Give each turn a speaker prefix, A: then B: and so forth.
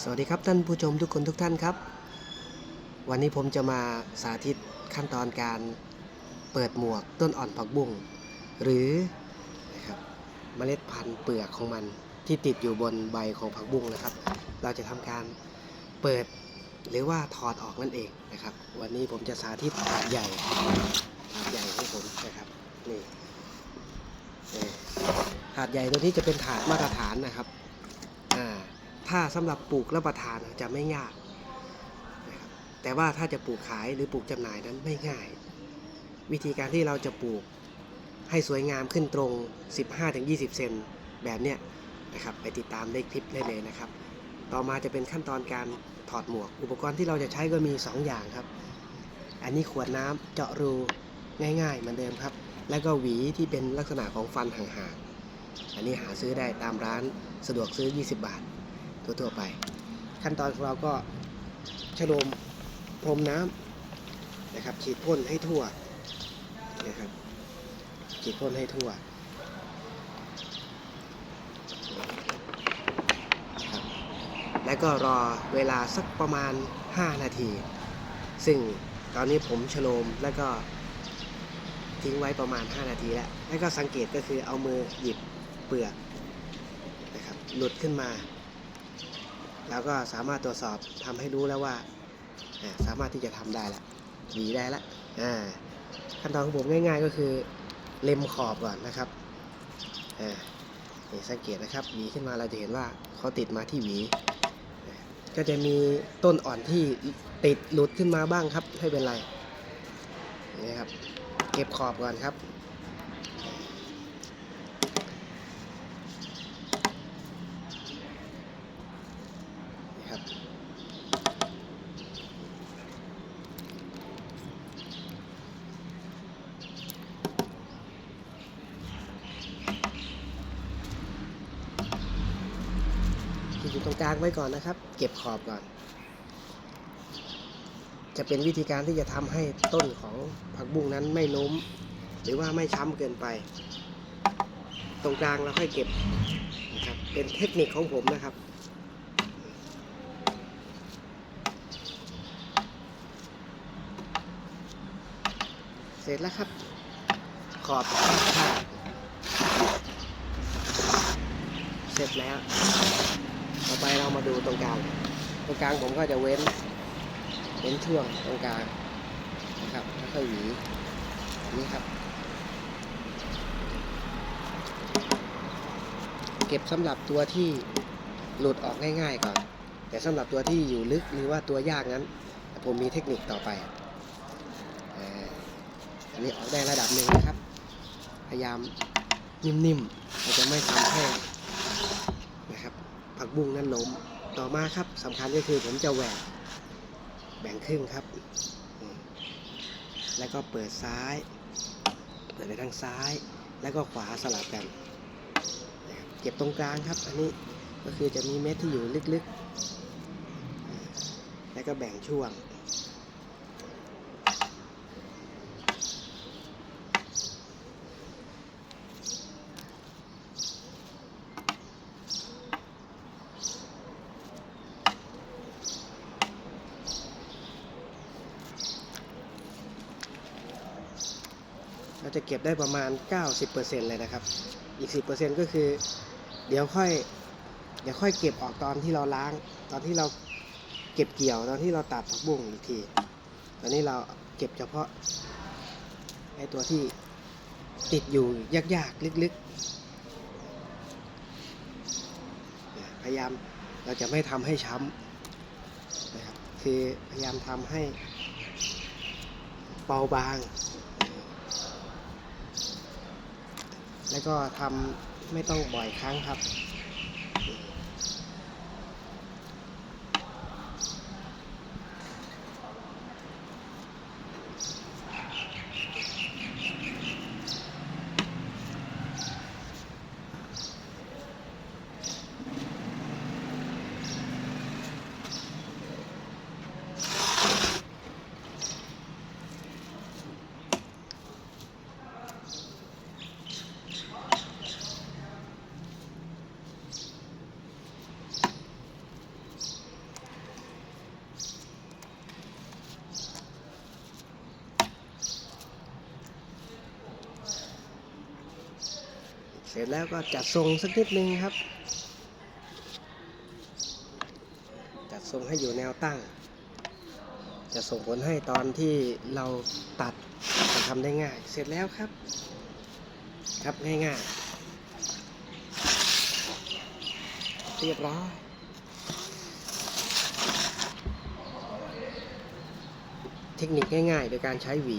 A: สวัสดีครับท่านผู้ชมทุกคนทุกท่านครับ วันนี้ผมจะมาสาธิตขั้นตอนการเปิดหมวกต้นอ่อนผักบุ้งหรือนะครับเมล็ดพันธุ์เปลือกของมันที่ติดอยู่บนใบของผักบุ้งนะครับ เราจะทำการเปิดหรือว่าถอดออกนั่นเองนะครับ วันนี้ผมจะสาธิตถาดใหญ่ถาดใหญ่ของผมนะครับนี่ถาดใหญ่ตัวนี้จะเป็นถาดมาตรฐานนะครับ ถ้าสำหรับปลูกรับประทานจะไม่ยากนะครับแต่ว่าถ้าจะปลูกขายหรือปลูกจำหน่ายนั้นไม่ง่าย วิธีการที่เราจะปลูกให้สวยงามขึ้นตรง 15-20 เซนแบบเนี้ยนะครับไปติดตามในคลิปได้เลยนะครับ ต่อมาจะเป็นขั้นตอนการถอดหมวก อุปกรณ์ที่เราจะใช้ก็มี 2 อย่างครับ อันนี้ขวดน้ำเจาะรูง่ายๆเหมือนเดิมครับ แล้วก็หวีที่เป็นลักษณะของฟันห่างๆอันนี้หาซื้อได้ตามร้านสะดวกซื้อ 20 บาท ทั่วๆไป ขั้นตอนของเราก็ชโลมพรมน้ำนะครับ ฉีดพ่นให้ทั่วนะครับฉีดพ่นให้ทั่วครับแล้วก็รอเวลาสักประมาณ 5 นาที ซึ่งตอนนี้ผมชโลมแล้วก็ทิ้งไว้ประมาณ 5 นาทีแล้ว แล้วก็สังเกตก็คือเอามือหยิบเปลือกนะครับ หลุดขึ้นมา เราก็สามารถตรวจสอบทำให้รู้แล้วว่า สามารถที่จะทำได้ละหวีได้ละขั้นตอนของผมง่าย ๆ ก็คือเล็มขอบก่อนนะครับนี่สังเกตนะครับหวีขึ้นมาเราจะเห็นว่าเขาติดมาที่หวี ก็จะมีต้นอ่อนที่ติดหลุดขึ้นมาบ้างครับไม่เป็นไรนี่ครับ เก็บขอบก่อนครับ นี่ครับ ที่อยู่ ตรงกลางไว้ก่อนนะครับ เก็บขอบก่อน จะเป็นวิธีการที่จะทำให้ต้นของผักบุ้งนั้นไม่ล้ม หรือว่าไม่ช้ำเกินไป ตรงกลางเราค่อยเก็บนะครับเป็นเทคนิคของผมนะครับเสร็จแล้วครับ ขอบผ้าเสร็จแล้ว ต่อไปเรามาดูตรงกลาง ตรงกลางผมก็จะเว้น เว้นช่วงตรงกลางนะครับแล้วค่อยหวีแบนี้ครับ เก็บสำหรับตัวที่หลุดออกง่ายๆก่อน แต่สำหรับตัวที่อยู่ลึกหรือว่าตัวยากนั้น ผมมีเทคนิคต่อไปอันนี้ออกได้ระดับหนึ่งนะครับ พยายามนิ่มๆเราจะไม่ทำให้ ผักบุ้งนั้นล้มต่อมาครับสำคัญก็คือผมจะแหวกแบ่งครึ่งครับ แล้วก็เปิดซ้าย เปิดไปทางซ้าย แล้วก็ขวาสลับกันเก็บตรงกลางครับ อันนี้ก็คือจะมีเม็ดที่อยู่ลึกๆ แล้วก็แบ่งช่วง จะเก็บได้ประมาณ 90%เลยนะครับ อีก 10%ก็คือ เดี๋ยวค่อย เดี๋ยวค่อยเก็บออกตอนที่เราล้าง ตอนที่เราเก็บเกี่ยว ตอนที่เราตัดผักบุ้งอีกที ตอนนี้เราเก็บเฉพาะไอ้ตัวที่ติดอยู่ยากๆ ลึกๆ พยายามเราจะไม่ทำให้ช้ำนะครับ คือพยายามทำให้เบาบาง แล้วก็ทำไม่ต้องบ่อยครั้งครับ เสร็จแล้วก็จัดทรงสักนิดนึงครับ จัดทรงให้อยู่แนวตั้ง จะส่งผลให้ตอนที่เราตัดจะทำได้ง่าย เสร็จแล้วครับ ครับง่ายๆ เรียบร้อยเทคนิคง่ายๆ โดยการใช้หวี